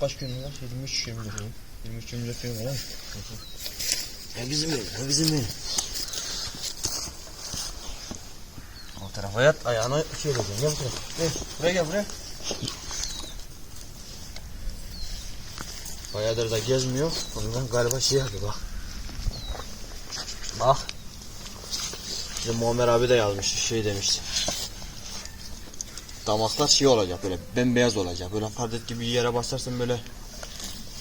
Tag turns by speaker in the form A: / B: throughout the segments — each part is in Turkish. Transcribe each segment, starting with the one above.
A: Kaç gün var? 23 24 gün. 23 24 gün var.
B: Ya bizim benim, ya bizim benim.
A: O tarafa yat ayağını şey edeceğim. Gel bu tarafa. Gel. Buraya gel buraya. Bayağıdır da gezmiyor. Ondan galiba şey yapıyor bak. Bak. Bizim Muammer abi de yazmış şey demişti. Damaklar şey olacak böyle bembeyaz olacak. Böyle pardet gibi yere basarsan böyle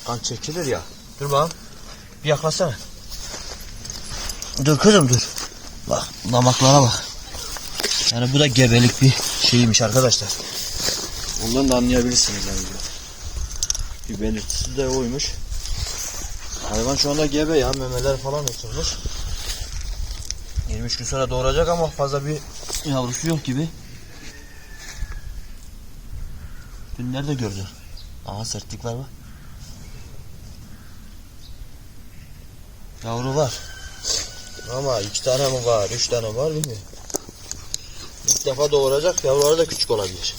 A: kan çekilir ya. Dur bakalım. Bir yaklaşsana. Dur kızım dur. Bak damaklara bak. Yani bu da gebelik bir şeymiş arkadaşlar. Ondan da anlayabilirsiniz yani. Bir belirtisi de oymuş. Hayvan şu anda gebe ya memeler falan oturmuş. 23 gün sonra doğuracak ama fazla bir yavrusu yok gibi. Dün nerede gördün? Aha sertlik var bak. Yavru var. Ama iki tane mi var, üç tane var bilmiyorum. İlk defa doğuracak, yavruları da küçük olabilir.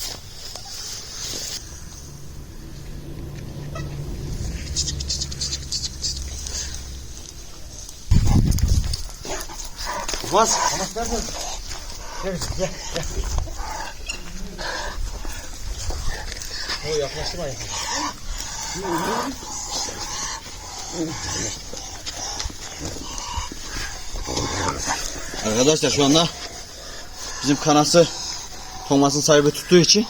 A: Ufaz, anas nerede? Gel gel, gel. O yaklaştırma yaklaştırma. Arkadaşlar şu anda bizim kanası Thomas'ın sahibi tuttuğu için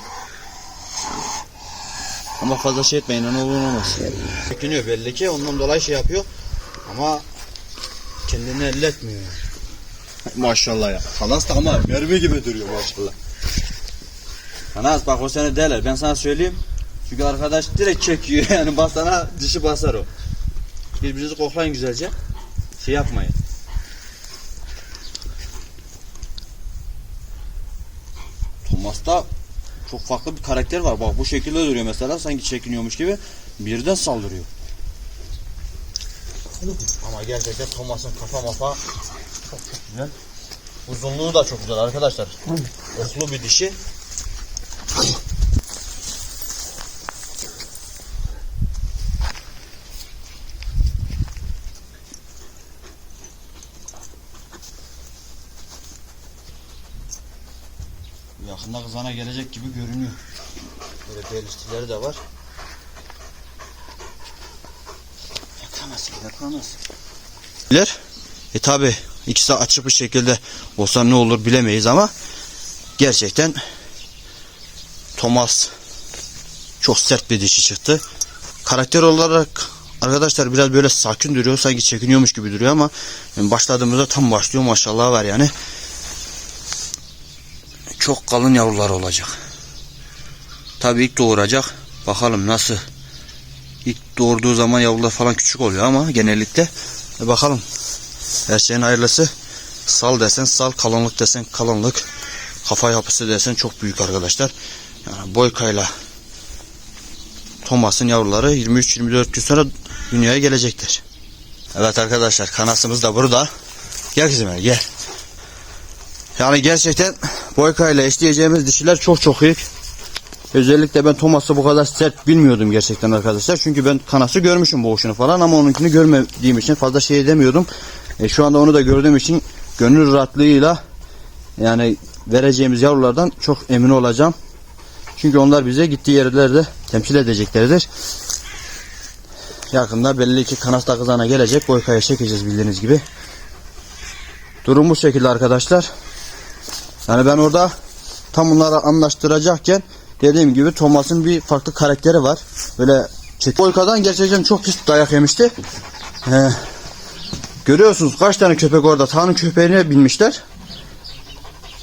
A: ama fazla şey etmeyin ne olur ne olmaz. Çekiniyor belli ki ondan dolayı şey yapıyor ama kendini elletmiyor.
B: Maşallah ya. Kalas da ama mermi gibi duruyor maşallah.
A: Anas bak o seni derler ben sana söyleyeyim. Çünkü arkadaş direkt çekiyor yani basana dişi basar o. Birbirinizi koklayın güzelce. Şey yapmayın. Thomas'ta çok farklı bir karakter var. Bak bu şekilde duruyor mesela sanki çekiniyormuş gibi birden saldırıyor. Ama gerçekten Thomas'ın kafa mafa çok çok güzel. Uzunluğu da çok güzel arkadaşlar. Oklu bir dişi. Yakında kızana gelecek gibi görünüyor. Böyle belirtileri de var. Yakamasın, yakamasın. E tabi ikisi açık bir şekilde olsa ne olur bilemeyiz ama gerçekten Thomas çok sert bir dişi çıktı. Karakter olarak arkadaşlar biraz böyle sakin duruyor sanki çekiniyormuş gibi duruyor ama başladığımızda tam başlıyor maşallah var yani çok kalın yavrular olacak. Tabii ilk doğuracak. Bakalım nasıl. İlk doğurduğu zaman yavrular falan küçük oluyor ama genellikle e bakalım. Her şeyin hayırlısı. Sal desen sal, kalınlık desen kalınlık. Kafa yapısı desen çok büyük arkadaşlar. Yani Boyka'yla Thomas'ın yavruları 23-24 gün sonra dünyaya gelecektir. Evet arkadaşlar kanasımız da burada. Gel kızım gel. Yani gerçekten Boyka ile eşleyeceğimiz dişiler çok çok iyi. Özellikle ben Thomas'ı bu kadar sert bilmiyordum gerçekten arkadaşlar. Çünkü ben kanası görmüşüm boğuşunu falan ama onunkini görmediğim için fazla şey edemiyordum. E, şu anda onu da gördüğüm için gönül rahatlığıyla yani vereceğimiz yavrulardan çok emin olacağım. Çünkü onlar bize gittiği yerlerde temsil edeceklerdir. Yakında belli ki kanasta kızana gelecek. Boyka'ya çekeceğiz bildiğiniz gibi. Durum bu şekilde arkadaşlar. Yani ben orada tam bunları anlaştıracakken dediğim gibi Thomas'ın bir farklı karakteri var. Böyle çek Boyka'dan gerçekten çok pis dayak yemişti. Ee, görüyorsunuz kaç tane köpek orada Tanrı köpeğine binmişler.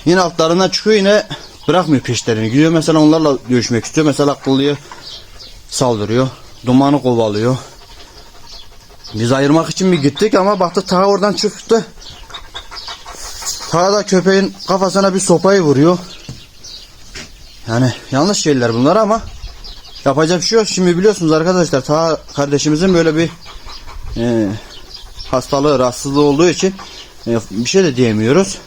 A: Yine altlarından çıkıyor yine bırakmıyor peşlerini. Gidiyor mesela onlarla dövüşmek istiyor. Mesela akıllıyı saldırıyor. Dumanı kovalıyor. Biz ayırmak için bir gittik ama baktık ta oradan çıktı. Ta da köpeğin kafasına bir sopayı vuruyor. Yani yanlış şeyler bunlar ama yapacak bir şey yok. Şimdi biliyorsunuz arkadaşlar ta kardeşimizin böyle bir e, hastalığı, rahatsızlığı olduğu için e, bir şey de diyemiyoruz.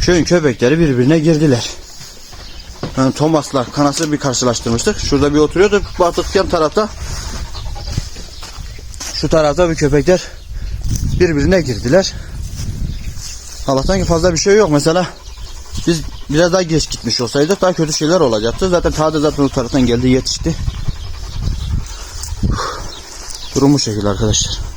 A: Köyün köpekleri birbirine girdiler. Yani Thomas'la Kanas'ı bir karşılaştırmıştık. Şurada bir oturuyordu. Baktık yan tarafta şu tarafta bir köpekler birbirine girdiler. Allah'tan ki fazla bir şey yok. Mesela biz biraz daha geç gitmiş olsaydık daha kötü şeyler olacaktı. Zaten ta zaten o taraftan geldi yetişti. Durum bu şekilde arkadaşlar.